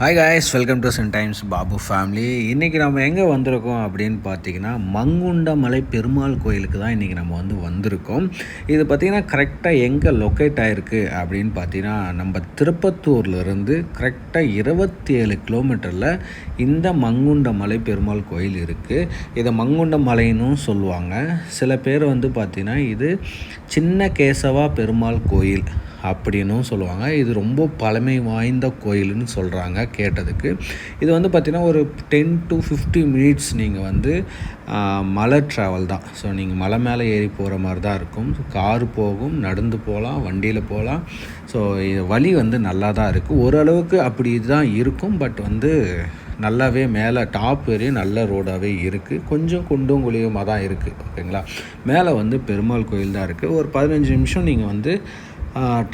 Hi guys welcome to Sun Times Babu family இன்றைக்கி நம்ம எங்கே வந்திருக்கோம் அப்படின்னு பார்த்தீங்கன்னா மங்குண்டமலை பெருமாள் கோயிலுக்கு தான் இன்றைக்கி நம்ம வந்து வந்திருக்கோம். இது பார்த்திங்கன்னா கரெக்டாக எங்கே லொக்கேட் ஆகிருக்கு அப்படின்னு பார்த்தீங்கன்னா நம்ம திருப்பத்தூர்லேருந்து கரெக்டாக இருபத்தி ஏழு கிலோமீட்டரில் இந்த மங்குண்டமலை பெருமாள் கோயில் இருக்குது இதை மங்குண்டமலைன்னு சொல்லுவாங்க. சில பேர் வந்து பார்த்திங்கன்னா இது சின்ன கேசவா பெருமாள் கோயில் அப்படின்னும் சொல்லுவாங்க. இது ரொம்ப பழமை வாய்ந்த கோயில்னு சொல்கிறாங்க கேட்டதுக்கு. இது வந்து பார்த்திங்கன்னா ஒரு டென் டு ஃபிஃப்டி மினிட்ஸ் நீங்கள் வந்து மலை ட்ராவல் தான். ஸோ நீங்கள் மலை மேலே ஏறி போகிற மாதிரி தான் இருக்கும். கார் போகும் நடந்து போகலாம் வண்டியில் போகலாம். ஸோ இது வழி வந்து நல்லா தான் இருக்குது ஓரளவுக்கு அப்படி இதுதான் இருக்கும். பட் வந்து நல்லாவே மேலே டாப் வரையும் நல்ல ரோடாகவே இருக்குது கொஞ்சம் குண்டும் குழியுமாக தான் இருக்குது ஓகேங்களா? மேலே வந்து பெருமாள் கோயில் தான் இருக்குது ஒரு பதினஞ்சு நிமிஷம் நீங்கள் வந்து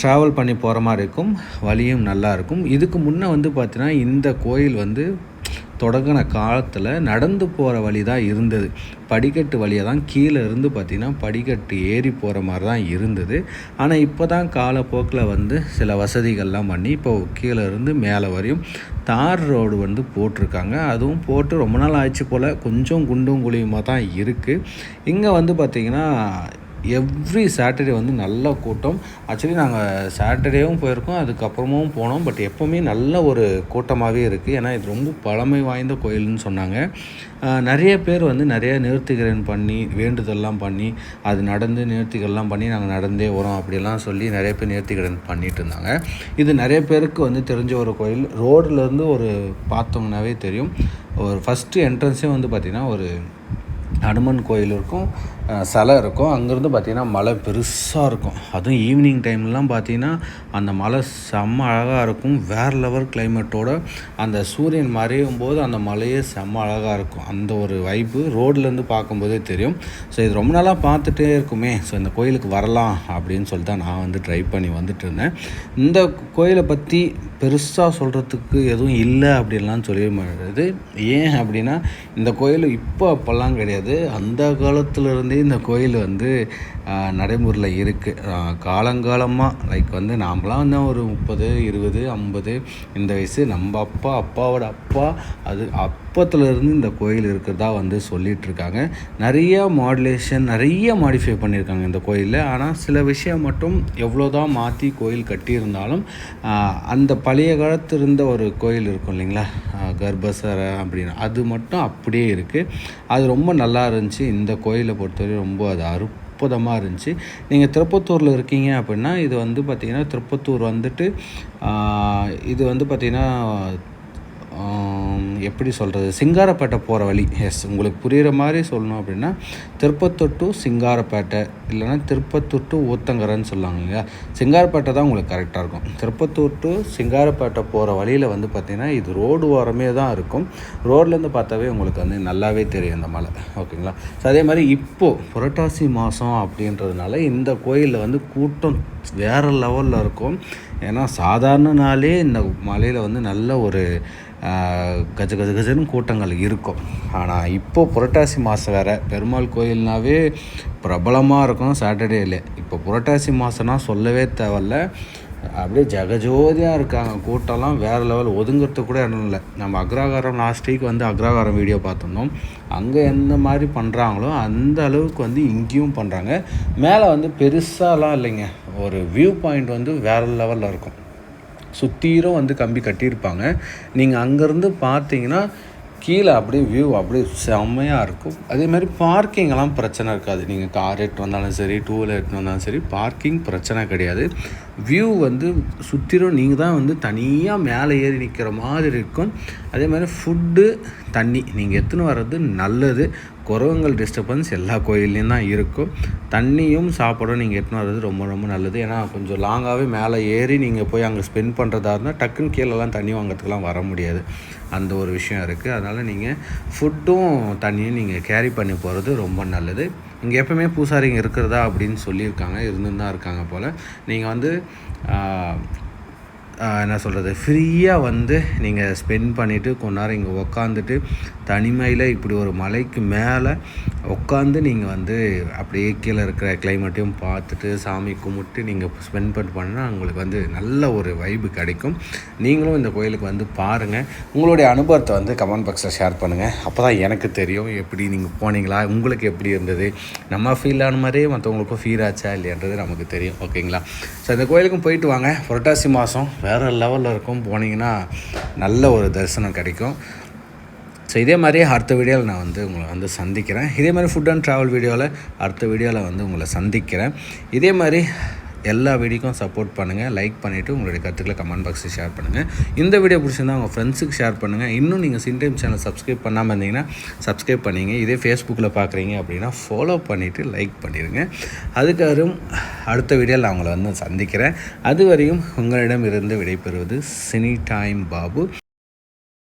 ட்ராவல் பண்ணி போகிற மாதிரி இருக்கும். வழியும் நல்லா இருக்கும். இதுக்கு முன்னே வந்து பார்த்தீங்கன்னா இந்த கோயில் வந்து தொடங்கின காலத்தில் நடந்து போகிற வழி தான் இருந்தது. படிக்கட்டு வழியாக தான் கீழே இருந்து பார்த்திங்கன்னா படிக்கட்டு ஏறி போகிற மாதிரி தான் இருந்தது. ஆனால் இப்போ தான் காலப்போக்கில் வந்து சில வசதிகள்லாம் பண்ணி இப்போ கீழே இருந்து மேலே வரையும் தார் ரோடு வந்து போட்டிருக்காங்க. அதுவும் போட்டு ரொம்ப நாள் ஆயிடுச்சு போல். கொஞ்சம் குண்டும் குழியுமாக தான் இருக்குது இங்கே வந்து பார்த்திங்கன்னா எவ்ரி சாட்டர்டே வந்து நல்ல கூட்டம். ஆக்சுவலி நாங்கள் சாட்டர்டேவும் போயிருக்கோம் அதுக்கப்புறமும் போனோம். பட் எப்போவுமே நல்ல ஒரு கூட்டமாகவே இருக்குது ஏன்னா இது ரொம்ப பழமை வாய்ந்த கோயில்னு சொன்னாங்க. நிறைய பேர் வந்து நிறைய நிறுத்திகரன் பண்ணி வேண்டுதல்லாம் பண்ணி அது நடந்து நிறுத்திகள்லாம் பண்ணி நாங்கள் நடந்தே வரோம் அப்படிலாம் சொல்லி நிறைய பேர் நிறுத்திகரன் பண்ணிட்டு இருந்தாங்க. இது நிறைய பேருக்கு வந்து தெரிஞ்ச ஒரு கோயில். ரோட்லேருந்து ஒரு பார்த்தோம்னாவே தெரியும். ஒரு ஃபஸ்ட்டு என்ட்ரன்ஸே வந்து பார்த்திங்கன்னா ஒரு ஹனுமன் கோயில் இருக்கும். சிலை இருக்கும். அங்கேருந்து பார்த்திங்கன்னா மலை பெருசாக இருக்கும். அதுவும் ஈவினிங் டைம்லாம் பார்த்தீங்கன்னா அந்த மலை செம்ம அழகாக இருக்கும். வேறு லெவல் கிளைமேட்டோட அந்த சூரியன் மறையும் போது அந்த மலையே செம்ம அழகாக இருக்கும். அந்த ஒரு வைப்பு ரோட்லேருந்து பார்க்கும்போதே தெரியும். ஸோ இது ரொம்ப நாளாக பார்த்துட்டே இருக்குமே. ஸோ இந்த கோயிலுக்கு வரலாம் அப்படின்னு சொல்லிட்டு தான் நான் வந்து ட்ரை பண்ணி வந்துட்டு இருந்தேன். இந்த கோயிலை பற்றி பெருசாக சொல்கிறதுக்கு எதுவும் இல்லை அப்படின்லாம் சொல்லிட முடியாது ஏன் அப்படின்னா இந்த கோயில் இப்போ அப்போல்லாம் கிடையாது. அந்த காலத்துலேருந்து வந்து இந்த கோயில் வந்து நடைமுறையில் இருக்குது காலங்காலமாக லைக் வந்து நாம்லாம் வந்து ஒரு முப்பது இருபது ஐம்பது இந்த வயசு நம்ம அப்பா அப்பாவோட அப்பா அது அப் அப்போத்துலேருந்து இந்த கோயில் இருக்கிறதா வந்து சொல்லிகிட்ருக்காங்க நிறைய மாடுலேஷன் நிறைய மாடிஃபை பண்ணியிருக்காங்க இந்த கோயிலில். ஆனால் சில விஷயம் மட்டும் எவ்வளோதான் மாற்றி கோயில் கட்டியிருந்தாலும் அந்த பழைய காலத்து இருந்த ஒரு கோயில் இருக்கும் இல்லைங்களா? கர்ப்பசர அப்படின்னு. அது மட்டும் அப்படியே இருக்குது அது ரொம்ப நல்லா இருந்துச்சு. இந்த கோயிலை பொறுத்தவரை ரொம்ப அது அற்புதமாக இருந்துச்சு. நீங்கள் திருப்பத்தூரில் இருக்கீங்க அப்படின்னா இது வந்து பார்த்திங்கன்னா திருப்பத்தூர் வந்துட்டு இது வந்து பார்த்திங்கன்னா எப்படி சொல்கிறது சிங்காரப்பேட்டை போகிற வழி. எஸ் உங்களுக்கு புரிகிற மாதிரி சொல்லணும் அப்படின்னா திருப்பத்தூர் டு சிங்காரப்பேட்டை இல்லைன்னா திருப்பத்தூர் டு ஊத்தங்கரைன்னு சொல்லுவாங்க இல்லையா? சிங்காரப்பேட்டை தான் உங்களுக்கு கரெக்டாக இருக்கும். திருப்பத்தூர் டு சிங்காரப்பேட்டை போகிற வழியில் வந்து பார்த்திங்கன்னா இது ரோடு ஓரமே தான் இருக்கும். ரோட்லேருந்து பார்த்தாவே உங்களுக்கு வந்து நல்லாவே தெரியும் இந்த மலை. ஓகேங்களா ஸோ அதே மாதிரி இப்போது புரட்டாசி மாதம் அப்படின்றதுனால இந்த கோயிலில் வந்து கூட்டம் வேறு லெவலில் இருக்கும். ஏன்னா சாதாரண நாளே இந்த மலையில் வந்து நல்ல ஒரு கஜ கஜ கஜ கஜன்னு கூட்டங்கள் இருக்கும். ஆனால் இப்போது புரட்டாசி மாதம் வேறு. பெருமாள் கோயில்னாவே பிரபலமாக இருக்கும் சாட்டர்டேயில் இப்போ புரட்டாசி மாதம்னா சொல்லவே தேவையில்ல. அப்படியே ஜெகஜோதியாக இருக்காங்க. கூட்டம்லாம் வேறு லெவல் ஒதுங்கிறதுக்கு கூட இடம் இல்லை. நம்ம அக்ராகாரம் லாஸ்ட் வீக் வந்து அக்ராகாரம் வீடியோ பார்த்துருந்தோம். அங்கே எந்த மாதிரி பண்ணுறாங்களோ அந்த அளவுக்கு வந்து இங்கேயும் பண்ணுறாங்க மேலே வந்து பெருசாலாம் இல்லைங்க. ஒரு வியூ பாயிண்ட் வந்து வேறு லெவலில் இருக்கும். சுத்தீரும் வந்து கம்பி கட்டியிருப்பாங்க. நீங்கள் அங்கேருந்து பார்த்தீங்கன்னா கீழே அப்படியே வியூ அப்படியே செம்மையாக இருக்கும். அதே மாதிரி பார்க்கிங்கெல்லாம் பிரச்சனை இருக்காது. நீங்கள் கார் எடுத்து வந்தாலும் சரி டூ வீலர் எடுத்து வந்தாலும் சரி பார்க்கிங் பிரச்சனை கிடையாது. வியூ வந்து சுற்றிலும் நீங்கள் தான் வந்து தனியாக மேலே ஏறி நிற்கிற மாதிரி இருக்கும். அதே மாதிரி ஃபுட்டு தண்ணி. நீங்கள் எடுத்துன்னு வர்றது நல்லது. குரவங்கள் டிஸ்டர்பன்ஸ் எல்லா கோயில்லையும் தான் இருக்கும். தண்ணியும் சாப்பாடும் நீங்கள் எடுத்துன்னு வர்றது ரொம்ப ரொம்ப நல்லது. ஏன்னா கொஞ்சம் லாங்காகவே மேலே ஏறி நீங்கள் போய் அங்கே ஸ்பெண்ட் பண்ணுறதா இருந்தால் டக்குன்னு கீழெல்லாம் தண்ணி வாங்கிறதுக்கெலாம் வர முடியாது. அந்த ஒரு விஷயம் இருக்குது அதனால் நீங்கள் ஃபுட்டும் தண்ணியும் நீங்கள் கேரி பண்ணி போகிறது ரொம்ப நல்லது. இங்கே எப்பவுமே பூசாரிங்க இருக்கிறதா அப்படின்னு சொல்லியிருக்காங்க இருந்துன்னு தான் இருக்காங்க போல். நீங்கள் வந்து என்ன சொல்கிறது ஃப்ரீயாக வந்து நீங்கள் ஸ்பெண்ட் பண்ணிவிட்டு கொஞ்ச நேரம் இங்கே உக்காந்துட்டு தனிமையில் இப்படி ஒரு மலைக்கு மேலே உட்காந்து நீங்கள் வந்து அப்படியே கீழே இருக்கிற கிளைமேட்டையும் பார்த்துட்டு சாமி கும்பிட்டு நீங்கள் ஸ்பெண்ட் பண்ணி பண்ணால் உங்களுக்கு வந்து நல்ல ஒரு வைபு கிடைக்கும். நீங்களும் இந்த கோயிலுக்கு வந்து பாருங்கள் உங்களுடைய அனுபவத்தை வந்து கமெண்ட் பாக்ஸில் ஷேர் பண்ணுங்கள் அப்போ தான் எனக்கு தெரியும். எப்படி நீங்கள் போனீங்களா? உங்களுக்கு எப்படி இருந்தது? நம்ம ஃபீல் ஆன மாதிரியே மற்றவங்களுக்கும் ஃபீல் ஆச்சா இல்லையன்றது நமக்கு தெரியும். ஓகேங்களா ஸோ இந்த கோயிலுக்கும் போயிட்டு வாங்க. புரட்டாசி மாதம் வேறு லெவலில் இருக்கும். போனீங்கன்னா நல்ல ஒரு தரிசனம் கிடைக்கும். ஸோ இதே மாதிரியே அடுத்த வீடியோவில் நான் வந்து உங்களை வந்து சந்திக்கிறேன். இதே மாதிரி ஃபுட் அண்ட் ட்ராவல் வீடியோவில் அடுத்த வீடியோவில் வந்து உங்களை சந்திக்கிறேன். இதே மாதிரி எல்லா வீடியோக்கும் சப்போர்ட் பண்ணுங்கள் லைக் பண்ணிவிட்டு உங்களுடைய கருத்துக்களை கமெண்ட் பாக்ஸில் ஷேர் பண்ணுங்கள் இந்த வீடியோ பிடிச்சிருந்தா உங்கள் ஃப்ரெண்ட்ஸுக்கு ஷேர் பண்ணுங்கள் இன்னும் நீங்கள் சின்டைம் சேனல் சப்ஸ்கிரைப் பண்ணாமல் இருந்தீங்கன்னா சப்ஸ்கிரைப் பண்ணிங்க. இதே ஃபேஸ்புக்கில் பார்க்குறீங்க அப்படின்னா ஃபாலோ பண்ணிவிட்டு லைக் பண்ணிடுங்க அதுக்கப்புறம் அடுத்த வீடியோவில் நான் உங்களை வந்து சந்திக்கிறேன். அதுவரையும் உங்களிடம் இருந்து விடைபெறுவது சினி டைம் பாபு.